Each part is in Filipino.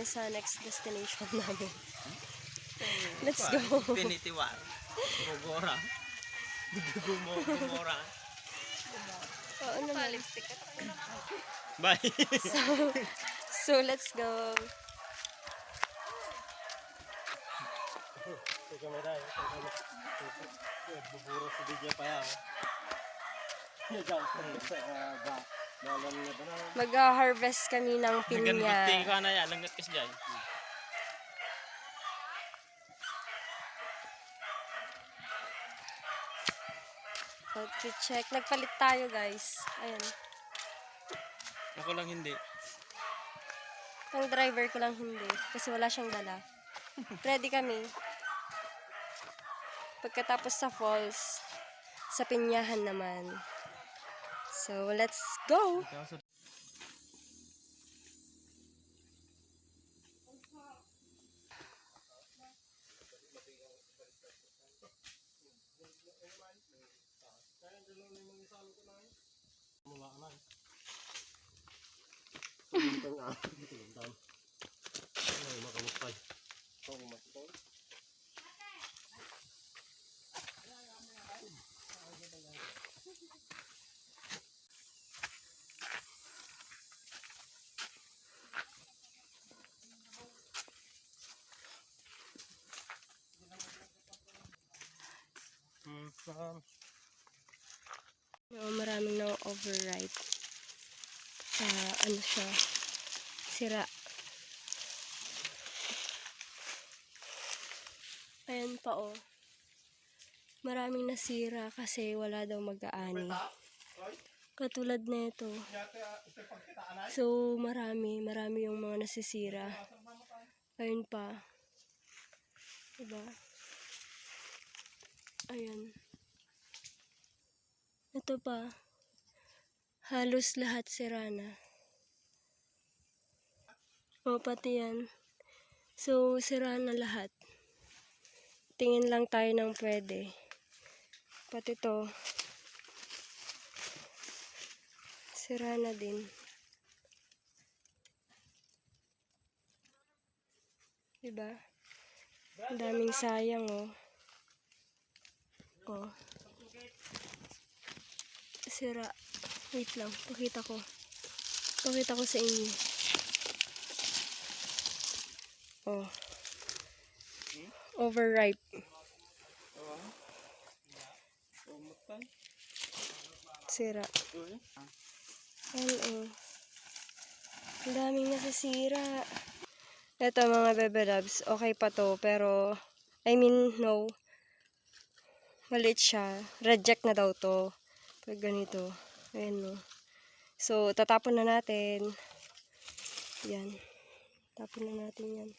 kami sa next destination namin. Let's go. Pinitiwar. Gogora. Gumo, gumora. Oo naman. Pa-lipstick ka. Bye. So, let's go. Teka may tayo. Buburo si DJ pa yan. Yan, sa ba. Mag-harvest kami ng pinya. ka na yan. Langgat kas dyan. Okay, check. Nagpalit tayo, guys. Ayan. Ako lang hindi. Ang driver ko lang hindi. Kasi wala siyang dala. Ready kami. Pagkatapos sa falls, sa pinyahan naman. So, let's go! Mula na. Tuluntan Um, Oo, maraming na override. Ah, ano siya? Sira. Ayan pa oh. Maraming nasira kasi wala daw mag-aani. Katulad nito. So, marami. Marami yung mga nasisira. Ayun pa. Diba? Ayan. Ito pa. Halos lahat sira na. O, pati yan. So, sira na lahat. Tingin lang tayo ng pwede. Pati to. Sira na din. Diba? Ang daming sayang, oh. Oh. Sira. Wait lang. Pakita ko. Pakita ko sa inyo. Oh. Overripe. Sira. Ayan oh. Ang daming nasisira. Ito mga bebe loves, okay pa to, pero, I mean, no. Maliit siya. Reject na daw to. Pag ganito. Ayan no. So, tatapon na natin. Yan. Tapon na natin yan.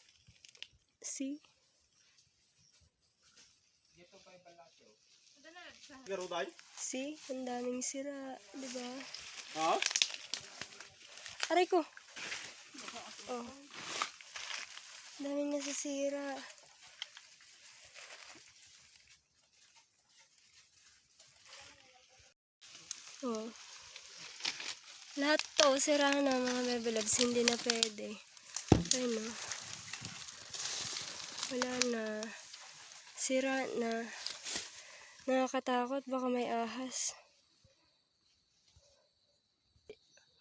See? See? Ang daming sira. Di ba? Ha? Aray ko! Oh. Ang daming nasisira. Oh. Lahat to, sira na mga bebe loves. Hindi na pwede. Ayun oh. Wala na. Sira na. Nakakatakot. Baka may ahas.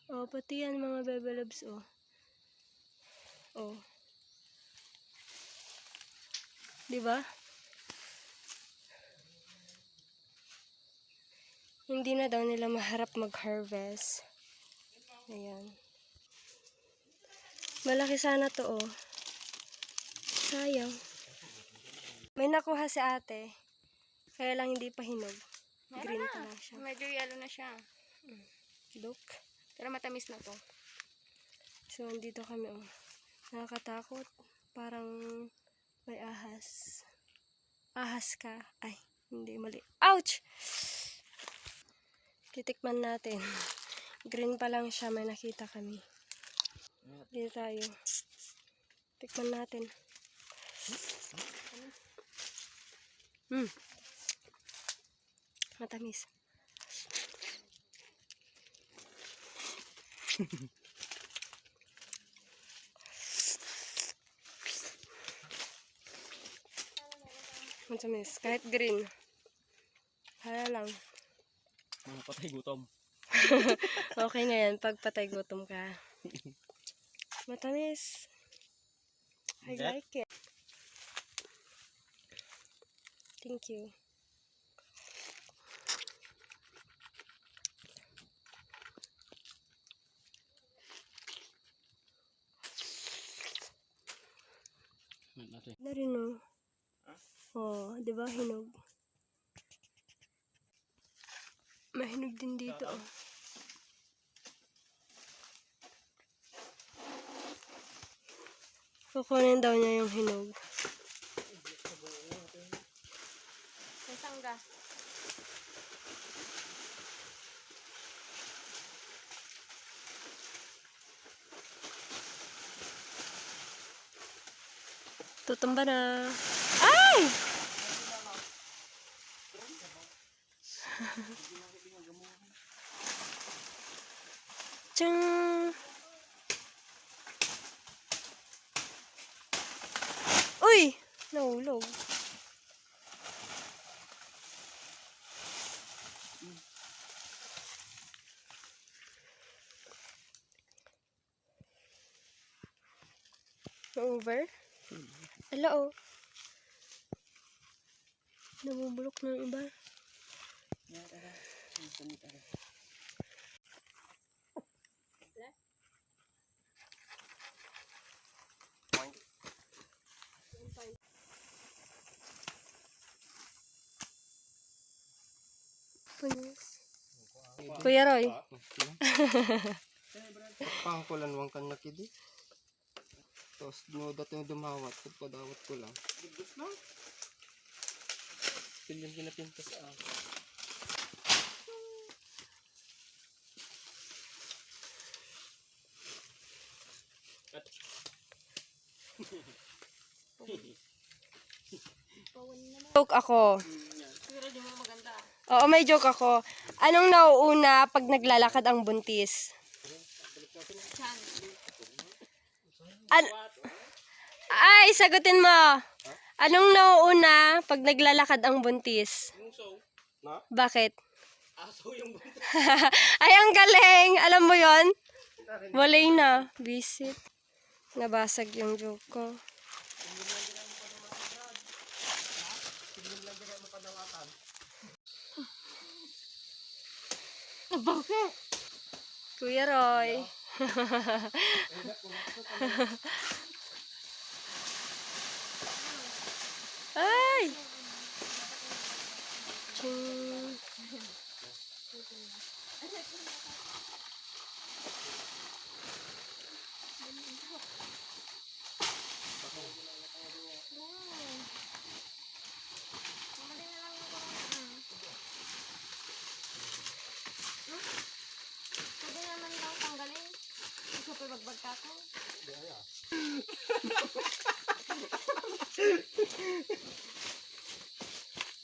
Oh, pati yan mga bebe loves, oh. Oh. Di ba? Hindi na daw nila maharap mag-harvest. Ayan. Malaki sana to, oh. Sayang. May nakuha si ate. Kaya lang hindi pa hinog. Green pa lang siya. Medyo yellow na siya. Look. Pero matamis na to. So, andito kami, oh. Nakakatakot. Parang may ahas. Ahas ka. Ay, hindi, mali. Ouch! Titikman natin. Green pa lang siya, may nakita kami. Dito tayo. Tikman natin. Hmm. Matamis. Matamis. Kahit green. Kaya lang. Mga patay gutom. Okay na yan pag patay gutom ka. Matamis. I That- like it. Thank you. Na rin oh. Oh, di ba hinog? Mahinog din dito oh. Kukunin daw niya yung hinog. Sangga. Tutumba na. Ay! Uy! Nahulog. Over? Ala oh. Nabubulok ng iba. Punyas. Kuya Roy. Pangkulan wang kanya kidi. Tapos nudat yung dumawat. Pagpadawat ko lang. Pilyan kinapintas ah. Joke ako. Pero di mo maganda. Oo, may joke ako. Anong nauuna pag naglalakad ang buntis? An- Ay, sagutin mo. Anong nauuna pag naglalakad ang buntis? Bakit? Ay, ang galing! Alam mo yon? Walay na. Visit. Nabasag yung joke ko. Kuya Roy. Ay! Ching. Mamali na lang yung corona. Hmm? Pwede naman daw tanggalin. Gusto pa bagbagka ko.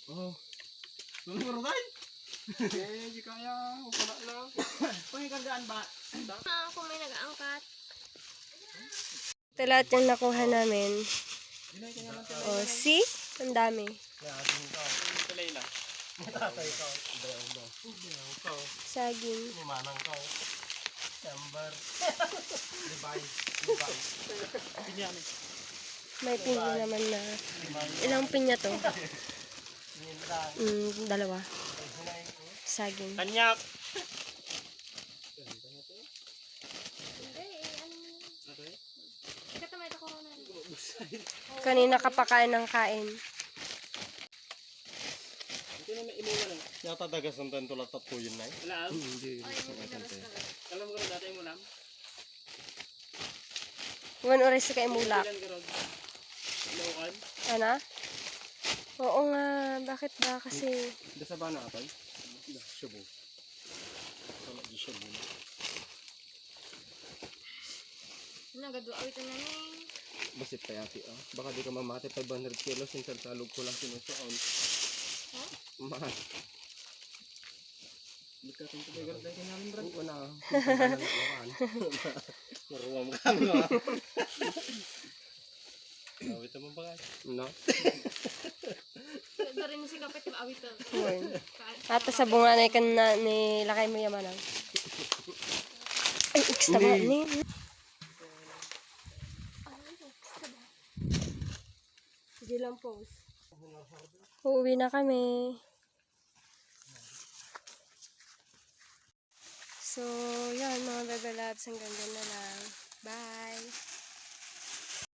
Oh. Lumuro tayo. Eh, di kaya. Wala lang. Pwede kagaan ba? Ah, kung may nag-aangkat. Ito lahat yung nakuha namin. Oh, see? Ang dami. Mo. Saging. Manang ko. Ember. Libay. Libay. Pilyan. May pinya naman na. Ilang pinya to? Mm, dalawa. Saging. Corona. Kanina kapakain ng kain. Yata dagasan tayo tulad tatlo yun na eh. Alam. Hindi. Alam ka rin dati yung ulam? One oras ka rin. Ano? Oo nga. Bakit ba? Kasi Dasa ba na atay? Da, shubo. Wala di shubo na. Nagadu awit na ni. Basit pa yati ah. Baka di ka mamati 500 kilos yung salsalog ko lang sinusuon. Mahal. Magkatong ko tayo tayo namin bro. Oo na. Maruwam ka mo ah. Awit naman ba guys? No? na rin si kapit yung awit. Uy. Ata sa bunga na ikan na ni lakay mo yaman ang. Ay, extra ba? Ni. Sige lang pause. Uuwi na kami. So, yan mga bebe labs. Hanggang dyan na lang. Bye!